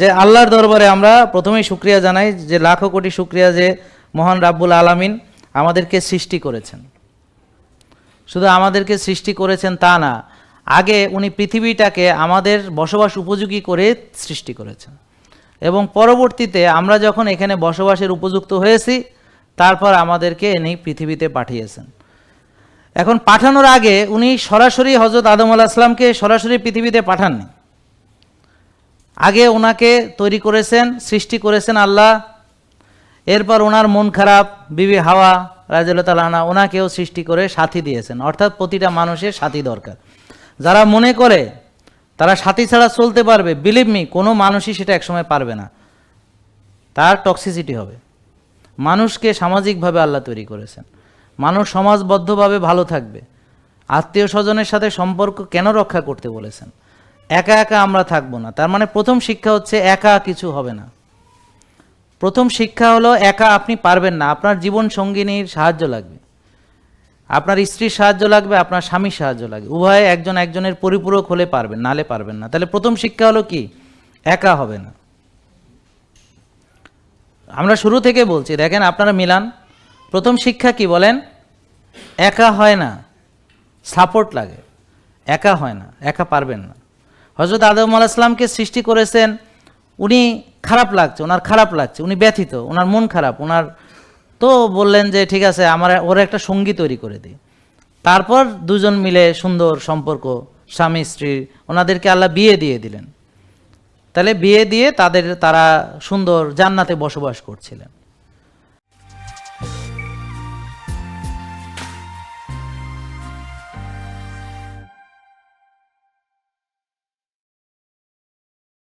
যে আল্লাহর দরবারে আমরা প্রথমেই শুক্রিয়া জানাই যে লাখো কোটি শুক্রিয়া যে মহান রাব্বুল আলামিন আমাদেরকে সৃষ্টি করেছেন। শুধু আমাদেরকে সৃষ্টি করেছেন তা না, আগে উনি পৃথিবীটাকে আমাদের বসবাস উপযোগী করে সৃষ্টি করেছেন। এবং পরবর্তীতে আমরা যখন এখানে বসবাসের উপযুক্ত হয়েছি, তারপর আমাদেরকে এনে পৃথিবীতে পাঠিয়েছেন। এখন পাঠানোর আগে উনি সরাসরি হজরত আদম আলাহ সরাসরি পৃথিবীতে পাঠাননি। আগে ওনাকে তৈরি করেছেন, সৃষ্টি করেছেন আল্লাহ। এরপর ওনার মন খারাপ, বিবি হাওয়া রাজুল্লাহ তালানা ওনাকেও সৃষ্টি করে সাথী দিয়েছেন। অর্থাৎ প্রতিটা মানুষের সাথী দরকার। যারা মনে করে, তারা সাথী ছাড়া চলতে পারবে। বিলিভ মি কোনো মানুষই সেটা একসময় পারবে না। তার টক্সিসিটি হবে। মানুষকে সামাজিকভাবে আল্লাহ তৈরি করেছেন। মানুষ সমাজবদ্ধভাবে ভালো থাকবে। আত্মীয় স্বজনের সাথে সম্পর্ক কেন রক্ষা করতে বলেছেন? একা একা আমরা থাকব না। তার মানে প্রথম শিক্ষা হচ্ছে একা কিছু হবে না। প্রথম শিক্ষা হলো একা আপনি পারবেন না। আপনার জীবন সঙ্গিনীর সাহায্য লাগবে। আপনার স্ত্রীর সাহায্য লাগবে, আপনার স্বামীর সাহায্য লাগবে। উভয়ে একজন একজনের পরিপূরক হলে পারবেন, নালে পারবেন না। তাহলে প্রথম শিক্ষা হলো কি? একা হবে না। আমরা শুরু থেকে বলছি, দেখেন আপনারা মিলান। প্রথম শিক্ষা কি বলেন? একা হয় না, সাপোর্ট লাগে। একা হয় না, একা পারবেন না। হজরত আদম আলাহিসামকে সৃষ্টি করেছেন, উনি খারাপ লাগছে, ওনার খারাপ লাগছে, উনি ব্যথিত, ওনার মন খারাপ, ওনার, তো বললেন যে ঠিক আছে, আমার, ওর একটা সঙ্গী তৈরি করে দিই। তারপর দুজন মিলে সুন্দর সম্পর্ক, স্বামী, স্ত্রী, ওনাদেরকে আল্লাহ বিয়ে দিয়ে দিলেন। তাহলে বিয়ে দিয়ে তাদের, তারা সুন্দর জান্নাতে বসবাস করছিলেন।